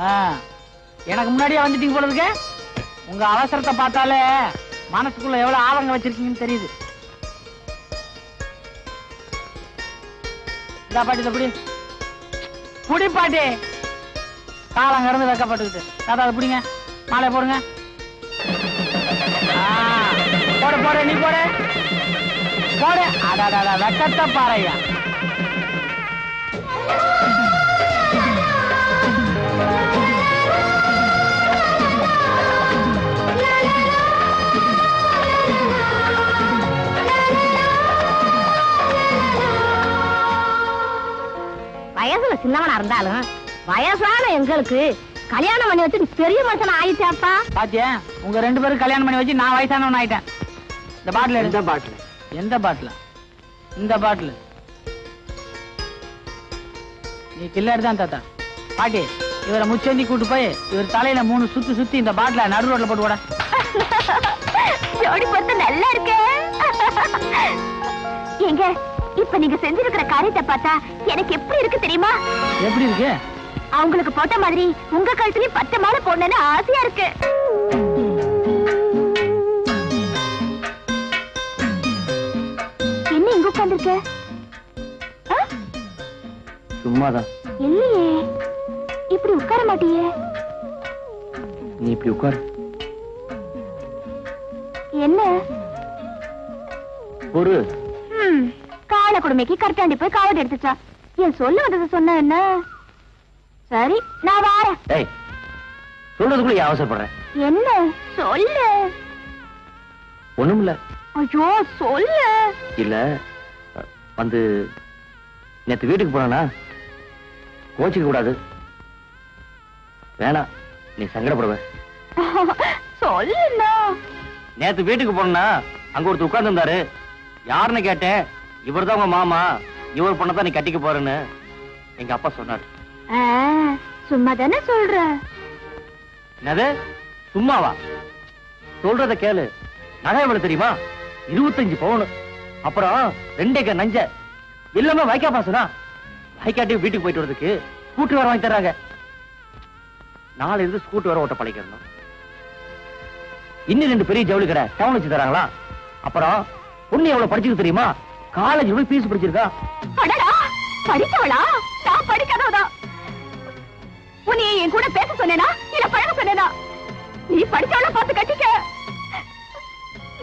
ஆ, எனக்கு முன்னாடியே வந்துட்டீங்க போல இருக்கு உங்க அவசரத்தை பார்த்தாலே மனசுக்குள்ள எவ்வளவு ஆழங்க வச்சிருக்கீங்கன்னு தெரியுது. இதா பாட்டி இதை புடி. புடி பாட்டி. காலம் கடந்து வைக்கப்பட்டுக்கிட்டு. தாத்தா அதை பிடிங்க. மாலை போடுங்க. ஆ, போட நீ போட. போட. அடாடாடா வெக்கத்தை பாறையா சின்னவனா இருந்தாலும் வயசான எங்களுக்கு கல்யாணம் பண்ணி வச்சு பெரிய மனுஷன் ஆயிட்டாப்பா. பாத்தியா உங்க ரெண்டு பேரும் கல்யாணம் பண்ணி வச்சு நான் வயசானவன் ஆயிட்டேன். இந்த பாட்டில் எந்த பாட்டில்? எந்த பாட்டில்? இந்த பாட்டில். நீ கில்லர் தான் தாத்தா. பாட்டி இவரை முச்சந்தி கூட்டு போய் இவர் தலையில மூணு சுத்தி சுத்தி இந்த பாட்டில நடு ரோட்ல போட்டு விட ஜோடி பொறுத்து நல்லா இருக்கே. எங்க? இப்ப நீங்க செஞ்சிருக்கிற காரியத்தை பார்த்தா எனக்கு எப்படி இருக்கு தெரியுமா? எப்படி இருக்கு? அவங்களுக்கு போட்ட மாதிரி உங்க கழுத்துலயும் பத்து மாலை போடணும்னு ஆசையா இருக்கு. என்ன இங்க உட்கார்ந்திருக்க? ஆ? சும்மாதான். இல்லையே. இப்படி உட்கார மாட்டியே. நீ இப்படி உட்காரு. என்ன? ஒரு கால குடுமைக்கு கரெக்டாண்டி போய் காவடி எடுத்துச்சா? என் சொல்ல வந்ததை சொன்ன என்ன? சரி நான் வாரேன். ஏய் சொல்றதுக்குள்ள ஏன் அவசரப்படுறேன் என்ன? சொல்லு. ஒண்ணுமில்ல. ஐயோ சொல்லு. இல்ல வந்து நேத்து வீட்டுக்கு போனா கோச்சிக்க கூடாது. வேணாம் நீ சங்கடப்படுவ. சொல்லுண்ணா. நேத்து வீட்டுக்கு போனா அங்க ஒருத்தர் உட்கார்ந்து இருந்தாரு யாருன்னு கேட்டேன். இவர்தான் உங்க மாமா. இவர் பொண்ணதான் நீ கட்டிக்க போறேன்னு எங்க அப்பா சொன்னாரு. சும்மா தானே சொல்ற? என்னது? சும்மாவா? சொல்றத கேளு. நகை எவ்வளவு தெரியுமா? இருபத்தஞ்சு பவுன். அப்புறம் ரெண்டு ஏக்கர் நஞ்ச. எல்லாமே வைக்கா பாசனா? வைக்காட்டி வீட்டுக்கு போயிட்டு வரதுக்கு ஸ்கூட்டர் வர வாங்கி தர்றாங்க. நாளை இருந்து ஸ்கூட்டர் வர ஓட்ட பழகிடணும். இன்னும் ரெண்டு பெரிய ஜவுளி கடை டவுன் வச்சு தராங்களா? அப்புறம் பொண்ணு எவ்வளவு படிச்சிருக்கு தெரியுமா? காலேஜ் போய் பீஸ் படிச்சிருக்கா? அடடா படிச்சவளா? நான் படிக்காதவதா? உன்னை என் கூட பேச சொன்னேனா? இல்ல பழக சொன்னேனா? நீ படிச்சவள பார்த்து கட்டிக்க.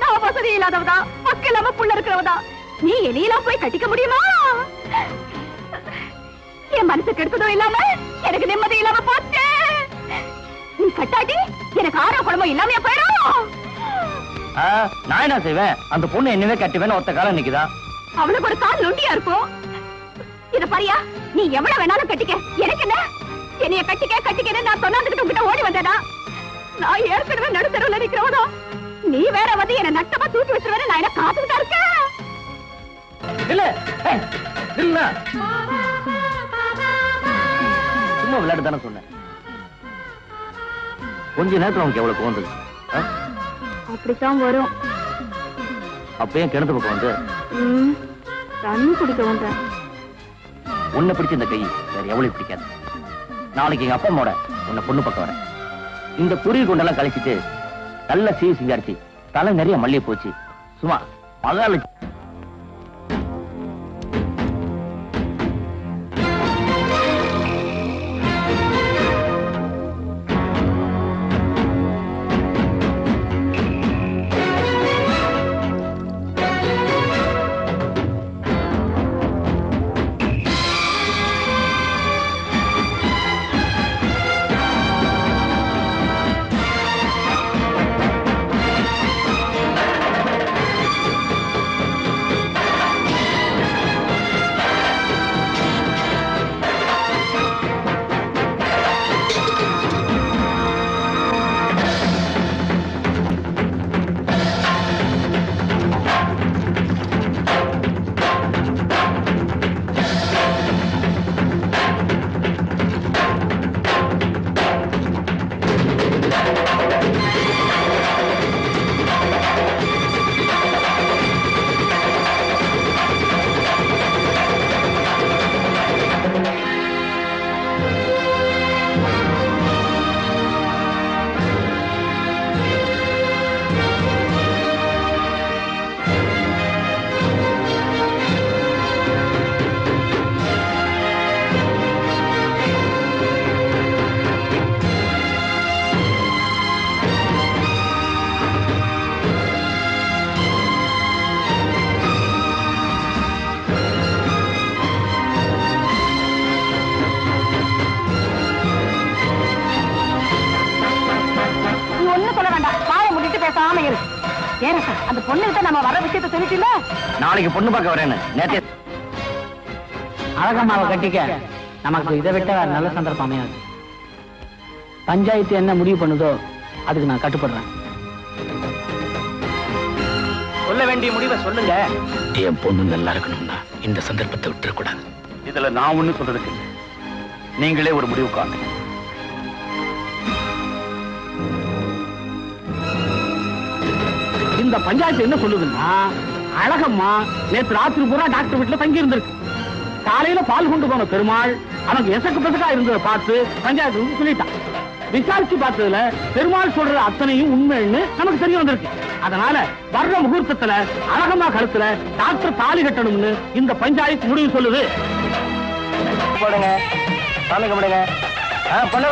நான் வசதி இல்லாதவதா? பக்கம் இல்லாம புள்ள இருக்கிறவதா? நீ என்னையெல்லாம் போய் கட்டிக்க முடியுமா? என் மனசு கெடுத்ததும் இல்லாம எனக்கு நிம்மதி இல்லாம போச்சு. நீ கட்டாட்டி எனக்கு ஆரோ குழம்பு இல்லாமையா போயிடும். நான் என்ன செய்வேன்? அந்த பொண்ணு என்னவே கட்டுவேன்னு ஒத்த காலம் நிக்குதா? அவளுக்கு ஒரு கால் நொண்டியா இருக்கும். இத பாரியா நீ எவ்வளவு வேணாலும் கட்டிக்க. எனக்கு என்ன? என்னைய கட்டிக்க கட்டிக்கன்னு நான் சொன்னாந்துக்கிட்டு உங்ககிட்ட ஓடி வந்தேனா? நான் ஏற்கனவே நடுத்தருவுல நிக்கிறவனா? நீ வேற வந்து என்ன நட்டமா தூக்கி வச்சிருவேன்னு நான் என்ன காத்துக்கிட்டா இருக்கேன் இல்ல இல்ல சும்மா விளையாட்டு தானே சொன்னேன். கொஞ்ச நேரத்துல உனக்கு எவ்வளவு கோந்தது அப்படித்தான் வரும். அப்பயும் கிணத்து பக்கம் வந்து தண்ணி குடிக்க வந்தேன். உன்னை பிடிச்ச இந்த கை வேற எவ்வளவு பிடிக்காது. நாளைக்கு எங்க அப்பா அம்மாவோட உன்னை பொண்ணு பக்கம் வரேன். இந்த குருவி கொண்டெல்லாம் கழிச்சிட்டு நல்ல சீ சிங்காரிச்சு தலை நிறைய மல்லிகை போச்சு சும்மா மகாலட்சுமி ஏரசா அந்த பொண்ணுகிட்ட நம்ம வர விஷயத்த சொல்லிட்டீங்களா நாளைக்கு பொண்ணு பார்க்க வரேன்னு. நேத்தே அழகம்மாவை கட்டிக்க நமக்கு இதை விட்ட வேற நல்ல சந்தர்ப்பம் அமையாது. பஞ்சாயத்து என்ன முடிவு பண்ணுதோ அதுக்கு நான் கட்டுப்படுறேன். சொல்ல வேண்டிய முடிவை சொல்லுங்க. என் பொண்ணு நல்லா இருக்கணும்னா இந்த சந்தர்ப்பத்தை விட்டுறக்கூடாது. இதுல நான் ஒண்ணு சொல்றதுக்கு. நீங்களே ஒரு முடிவு காணுங்க இந்த பஞ்சாயத்து என்ன சொல்லுதுன்னா அழகம்மா நேற்று ராத்திரி பூரா டாக்டர் வீட்டுல தங்கி இருந்திருக்கு காலையில பால் கொண்டு போன பெருமாள் அவனுக்கு எசக்கு பெசக்கா இருந்ததை பார்த்து பஞ்சாயத்து வந்து சொல்லிட்டான். விசாரிச்சு பார்த்ததுல பெருமாள் சொல்ற அத்தனையும் உண்மைன்னு நமக்கு தெரிய வந்திருக்கு. அதனால வர்ற முகூர்த்தத்துல அழகம்மா கழுத்துல டாக்டர் தாலி கட்டணும்னு இந்த பஞ்சாயத்து முடிவு சொல்லுது. போடுங்க சாமி கும்பிடுங்க. ஆ, பொண்ணை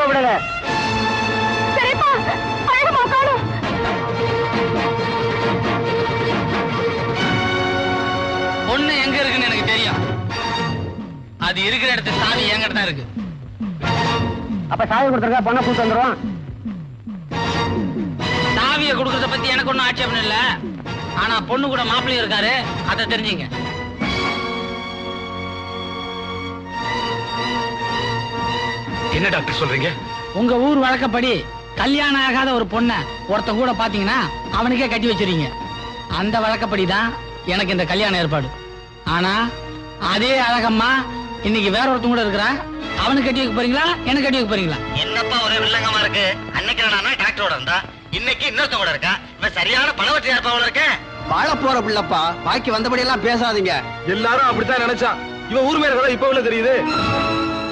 தெரியும். அது இருக்கிற இடத்து சாவி என்கிட்ட தான் இருக்கு. அப்ப சாவி கொடுத்துருக்க பொண்ணை கூட்டு வந்துருவோம் சாவியை கொடுக்கறத பத்தி எனக்கு ஒண்ணும் ஆட்சேபம் இல்ல. ஆனா பொண்ணு கூட மாப்பிள்ளையும் இருக்காரு அதை தெரிஞ்சுங்க. என்ன டாக்டர் சொல்றீங்க? உங்க ஊர் வழக்கப்படி கல்யாணம் ஆகாத ஒரு பொண்ண ஒருத்தன் கூட பாத்தீங்கன்னா அவனுக்கே கட்டி வச்சிருங்க அந்த வழக்கப்படி தான் எனக்கு இந்த கல்யாண ஏற்பாடு. ஆனா அதே அழகம்மா இன்னைக்கு வேற ஒருத்தன் கூட இருக்கிறா அவனுக்கு கட்டி வைக்க போறீங்களா? எனக்கு கட்டி வைக்க போறீங்களா? என்னப்பா ஒரே வில்லங்கமா இருக்கு? அன்னைக்கு நான் டாக்டரோட இருந்தா இன்னைக்கு இன்னொருத்த கூட இருக்கா இவன் சரியான பணவற்றியா இருப்பாவில் இருக்கேன் வாழ போற பிள்ளப்பா பாக்கி வந்தபடி எல்லாம் பேசாதீங்க. எல்லாரும் அப்படித்தான் நினைச்சான். இவன் ஊர் மேல இப்ப உள்ள தெரியுது.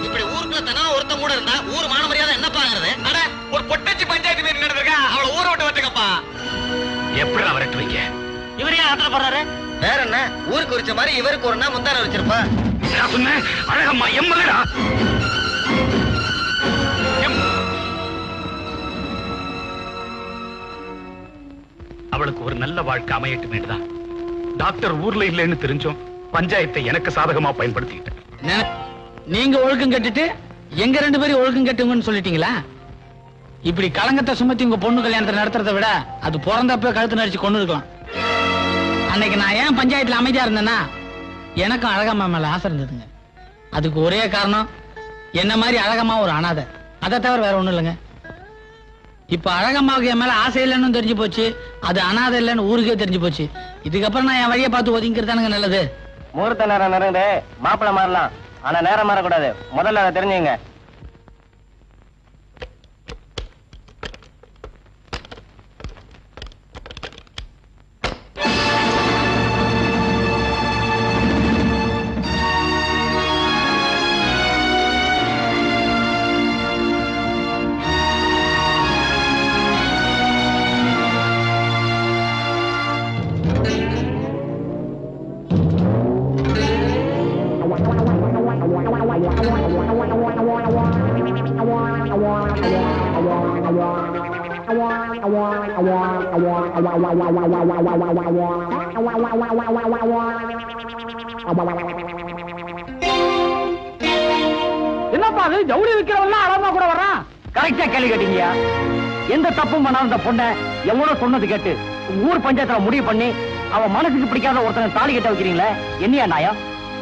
இப்படி ஊருக்குள்ள தனா ஒருத்தன் கூட இருந்தா ஊர் மான மரியாதை என்னப்பாங்கிறது? அட ஒரு பொட்டச்சி பஞ்சாயத்து மீறி நடந்திருக்கா அவளை ஊரை விட்டு வச்சுக்கப்பா. எப்படி வரட்டு வைக்க இவரே ஆத்திரப்படுறாரு? வேற என்ன? ஊருக்கு குறிச்ச மாதிரி இவருக்கு ஒரு நாள் முந்தான வச்சிருப்பா. நான் சொன்னேன் அழகம்மா எம்மகடா அவளுக்கு ஒரு நல்ல வாழ்க்கை அமையட்டும் தான் டாக்டர் ஊர்ல இல்லைன்னு தெரிஞ்சோம் பஞ்சாயத்தை எனக்கு சாதகமா பயன்படுத்திக்கிட்டேன். நீங்க ஒழுக்கம் கட்டுட்டு எங்க ரெண்டு பேரும் ஒழுக்கம் கட்டுங்கன்னு சொல்லிட்டீங்களா? இப்படி களங்கத்தை சுமத்தி உங்க பொண்ணு கல்யாணத்தை நடத்துறதை விட அது பிறந்தப்ப கழுத்து நடிச்சு கொண்டு இருக்கலாம் அன்னைக்கு நான் ஏன் பஞ்சாயத்துல அமைதியா இருந்தேன்னா எனக்கும் அழகம்மா மேல ஆசை இருந்ததுங்க. அதுக்கு ஒரே காரணம் என்ன மாதிரி அழகம்மா ஒரு அனாதை. அதை தவிர வேற ஒண்ணும் இல்லைங்க. இப்ப அழகம்மாவுக்கு என் மேல ஆசை இல்லைன்னு தெரிஞ்சு போச்சு அது அனாதை இல்லைன்னு ஊருக்கே தெரிஞ்சு போச்சு. இதுக்கப்புறம் நான் என் வழியை பார்த்து ஒதுங்கிறதானுங்க நல்லது. முகூர்த்த நேரம் நிறைந்து மாப்பிள்ள மாறலாம். ஆனா நேரம் மாறக்கூடாது. முதல்ல அதை தெரிஞ்சுங்க. என்னப்பா அது? ஜவுளி விற்கிறவெல்லாம் அழகமா கூட வர்றான். கரெக்டா கேள்வி கேட்டீங்கயா எந்த தப்பும் பண்ணாத அந்த பொண்ணை எவ்வளவு சொன்னது கேட்டு ஊர் பஞ்சாயத்துல முடிவு பண்ணி அவ மனசுக்கு பிடிக்காத ஒருத்தனை தாலி கட்ட வைக்கிறீங்களே என்னையா நாயம்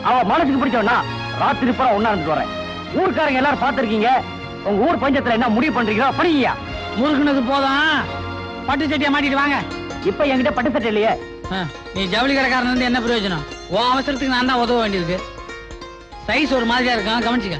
அவ மனசுக்கு பிடிச்சவனா ராத்திரி பூரா ஒண்ணா இருந்துட்டு வரேன் ஊர்க்காரங்க எல்லாரும் பார்த்திருக்கீங்க உங்க ஊர் பஞ்சாயத்துல என்ன முடிவு பண்றீங்களோ படிங்கயா முருகுனது போதும். பட்டு சட்டியை மாட்டிட்டு வாங்க. இப்ப என்கிட்ட பட்டு சட்டை இல்லையே. நீ ஜவுளி கடைக்காரன் வந்து என்ன பிரயோஜனம்? உன் அவசரத்துக்கு நான் தான் உதவ வேண்டியிருக்கு. சைஸ் ஒரு மாதிரியா இருக்கும் கவனிச்சுக்க.